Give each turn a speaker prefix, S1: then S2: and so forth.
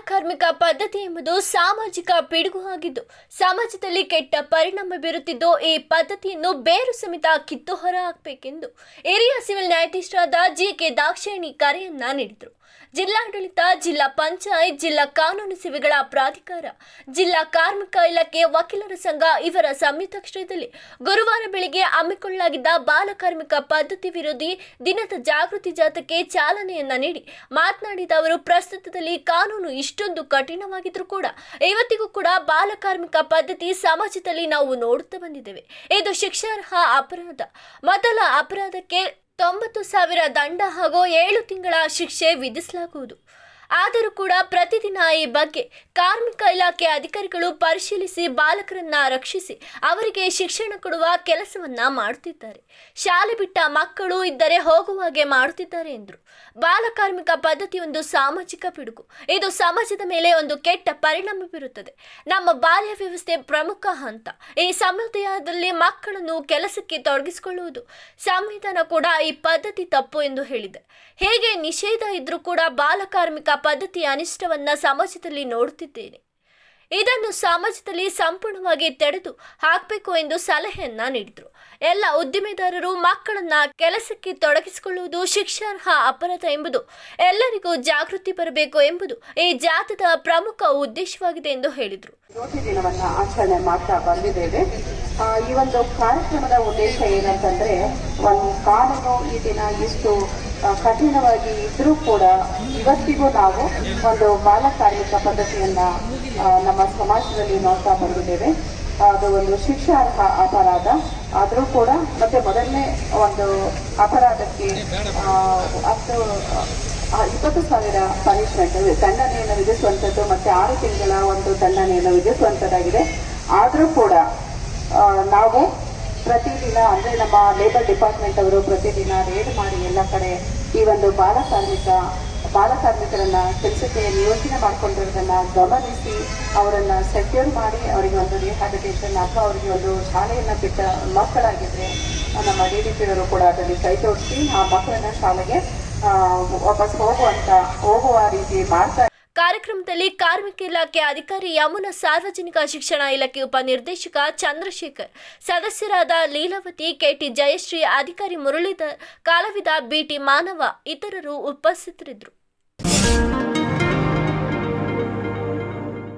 S1: ಬಾಲಕಾರ್ಮಿಕ ಪದ್ಧತಿ ಎಂಬುದು ಸಾಮಾಜಿಕ ಪಿಡುಗು ಆಗಿದ್ದು, ಸಮಾಜದಲ್ಲಿ ಕೆಟ್ಟ ಪರಿಣಾಮ ಬೀರುತ್ತಿದ್ದು, ಈ ಪದ್ಧತಿಯನ್ನು ಬೇರು ಸಮೇತ ಕಿತ್ತು ಹೊರ ಹಾಕಬೇಕೆಂದು ಹಿರಿಯ ಸಿವಿಲ್ ನ್ಯಾಯಾಧೀಶರಾದ ಜಿ ಕೆ ದಾಕ್ಷಿಣಿ ಕರೆಯನ್ನ ನೀಡಿದರು. ಜಿಲ್ಲಾಡಳಿತ, ಜಿಲ್ಲಾ ಪಂಚಾಯತ್, ಜಿಲ್ಲಾ ಕಾನೂನು ಸೇವೆಗಳ ಪ್ರಾಧಿಕಾರ, ಜಿಲ್ಲಾ ಕಾರ್ಮಿಕ ಇಲಾಖೆ ವಕೀಲರ ಸಂಘ ಇವರ ಸಂಯುಕ್ತಾಶ್ರಯದಲ್ಲಿ ಗುರುವಾರ ಬೆಳಿಗ್ಗೆ ಹಮ್ಮಿಕೊಳ್ಳಲಾಗಿದ್ದ ಬಾಲಕಾರ್ಮಿಕ ಪದ್ಧತಿ ವಿರೋಧಿ ದಿನದ ಜಾಗೃತಿ ಜಾಥಾಕ್ಕೆ ಚಾಲನೆಯನ್ನ ನೀಡಿ ಮಾತನಾಡಿದ ಅವರು, ಪ್ರಸ್ತುತದಲ್ಲಿ ಕಾನೂನು ಇಷ್ಟೊಂದು ಕಠಿಣವಾಗಿದ್ರೂ ಕೂಡ ಇವತ್ತಿಗೂ ಕೂಡ ಬಾಲಕಾರ್ಮಿಕ ಪದ್ಧತಿ ಸಮಾಜದಲ್ಲಿ ನಾವು ನೋಡುತ್ತಾ ಬಂದಿದ್ದೇವೆ. ಇದು ಶಿಕ್ಷಾರ್ಹ ಅಪರಾಧ. ಮೊದಲ ಅಪರಾಧಕ್ಕೆ ತೊಂಬತ್ತು ಸಾವಿರ ದಂಡ ಹಾಗೂ ಏಳು ತಿಂಗಳ ಶಿಕ್ಷೆ ವಿಧಿಸಲಾಗುವುದು. ಆದರೂ ಕೂಡ ಪ್ರತಿದಿನ ಈ ಬಗ್ಗೆ ಕಾರ್ಮಿಕ ಇಲಾಖೆ ಅಧಿಕಾರಿಗಳು ಪರಿಶೀಲಿಸಿ ಬಾಲಕರನ್ನ ರಕ್ಷಿಸಿ ಅವರಿಗೆ ಶಿಕ್ಷಣ ಕೊಡುವ ಕೆಲಸವನ್ನ ಮಾಡುತ್ತಿದ್ದಾರೆ. ಶಾಲೆ ಬಿಟ್ಟ ಮಕ್ಕಳು ಇದ್ದರೆ ಹೋಗುವಾಗೆ ಮಾಡುತ್ತಿದ್ದಾರೆ ಎಂದರು. ಬಾಲಕಾರ್ಮಿಕ ಪದ್ಧತಿ ಒಂದು ಸಾಮಾಜಿಕ ಪಿಡುಗು. ಇದು ಸಮಾಜದ ಮೇಲೆ ಒಂದು ಕೆಟ್ಟ ಪರಿಣಾಮ ಬೀರುತ್ತದೆ. ನಮ್ಮ ಬಾಲ್ಯ ವ್ಯವಸ್ಥೆ ಪ್ರಮುಖ ಹಂತ. ಈ ಸಮುದಾಯದಲ್ಲಿ ಮಕ್ಕಳನ್ನು ಕೆಲಸಕ್ಕೆ ತೊಡಗಿಸಿಕೊಳ್ಳುವುದು. ಸಂವಿಧಾನ ಕೂಡ ಈ ಪದ್ಧತಿ ತಪ್ಪು ಎಂದು ಹೇಳಿದೆ. ಹೇಗೆ ನಿಷೇಧ ಇದ್ರೂ ಕೂಡ ಬಾಲಕಾರ್ಮಿಕ ಪದ್ಧತಿಯ ಅನಿಷ್ಟವನ್ನ ಸಮಾಜದಲ್ಲಿ ನೋಡುತ್ತಿದ್ದೇನೆ ಇದನ್ನು ಸಮಾಜದಲ್ಲಿ ಸಂಪೂರ್ಣವಾಗಿ ತೆರೆದು ಹಾಕಬೇಕು ಎಂದು ಸಲಹೆಯನ್ನ ನೀಡಿದರು. ಎಲ್ಲ ಉದ್ದಿಮೆದಾರರು ಮಕ್ಕಳನ್ನ ಕೆಲಸಕ್ಕೆ ತೊಡಗಿಸಿಕೊಳ್ಳುವುದು ಶಿಕ್ಷಾರ್ಹ ಅಪರಾಧ ಎಂಬುದು ಎಲ್ಲರಿಗೂ ಜಾಗೃತಿ ಬರಬೇಕು ಎಂಬುದು ಈ ಜಾತದ ಪ್ರಮುಖ ಉದ್ದೇಶವಾಗಿದೆ ಎಂದು ಹೇಳಿದರು.
S2: ದಿನವನ್ನ ಆಚರಣೆ ಮಾಡ್ತಾ ಬಂದಿದ್ದೇವೆ. ಈ ಒಂದು ಕಾರ್ಯಕ್ರಮದ ಉದ್ದೇಶ ಏನಂತಂದ್ರೆ, ಒಂದು ಕಾನೂನು ಈ ದಿನ ಇಷ್ಟು ಕಠಿಣವಾಗಿ ಇದ್ರೂ ಕೂಡ ಇವತ್ತಿಗೂ ನಾವು ಒಂದು ಬಾಲ ಕಾರ್ಮಿಕ ಪದ್ಧತಿಯನ್ನ ನಮ್ಮ ಸಮಾಜದಲ್ಲಿ ನೋಡ್ತಾ ಬಂದಿದ್ದೇವೆ. ಅದು ಒಂದು ಶಿಕ್ಷಾರ್ಹ ಅಪರಾಧ. ಆದರೂ ಕೂಡ ಮತ್ತೆ ಮೊದಲನೇ ಒಂದು ಅಪರಾಧಕ್ಕೆ ಹತ್ತು ಇಪ್ಪತ್ತು ಸಾವಿರ ಪನಿಷ್ಮೆಂಟ್ ದಂಡನೆಯನ್ನು ವಿಧಿಸುವಂಥದ್ದು ಮತ್ತೆ ಆರು ತಿಂಗಳ ಒಂದು ದಂಡನೆಯನ್ನು ವಿಧಿಸುವಂಥದ್ದಾಗಿದೆ. ಆದರೂ ಕೂಡ ನಾವು ಪ್ರತಿದಿನ, ಅಂದ್ರೆ ನಮ್ಮ ಲೇಬರ್ ಡಿಪಾರ್ಟ್ಮೆಂಟ್ ಅವರು ಪ್ರತಿದಿನ ರೇಡ್ ಮಾಡಿ ಎಲ್ಲ ಕಡೆ ಈ ಒಂದು ಬಾಲ ಕಾರ್ಮಿಕ, ಬಾಲ ಕೆಲಸಕ್ಕೆ ನಿಯೋಜನೆ ಮಾಡ್ಕೊಂಡಿರೋದನ್ನ ಗಮನಿಸಿ ಅವರನ್ನ ಸೆಕ್ಯೂರ್ ಮಾಡಿ ಅವರಿಗೆ ಒಂದು ರಿಹ್ಯಾಬಿಟೇಷನ್ ಅಥವಾ ಅವರಿಗೆ ಒಂದು ಶಾಲೆಯನ್ನ ಬಿಟ್ಟ ಮಕ್ಕಳಾಗಿದ್ರೆ, ನಮ್ಮ ಡಿ ಡಿ ಪಿ ಅವರು ಕೂಡ ಅದರಲ್ಲಿ ಕೈ ಜೋಡಿಸಿ ಆ ಮಕ್ಕಳನ್ನ ಶಾಲೆಗೆ ವಾಪಸ್ ಹೋಗುವಂತ, ಹೋಗುವ ರೀತಿ ಮಾಡ್ತಾ
S1: ಕಾರ್ಯಕ್ರಮದಲ್ಲಿ ಕಾರ್ಮಿಕ ಇಲಾಖೆ ಅಧಿಕಾರಿ ಯಮುನಾ ಸಾರ್ವಜನಿಕ ಶಿಕ್ಷಣ ಇಲಾಖೆ ಉಪನಿರ್ದೇಶಕ ಚಂದ್ರಶೇಖರ್, ಸದಸ್ಯರಾದ ಲೀಲಾವತಿ, ಕೆಟಿ ಜಯಶ್ರೀ, ಅಧಿಕಾರಿ ಮುರಳೀಧರ್, ಕಲಾವಿದ ಬಿಟಿ ಮಾನವ ಇತರರು ಉಪಸ್ಥಿತರಿದ್ದರು.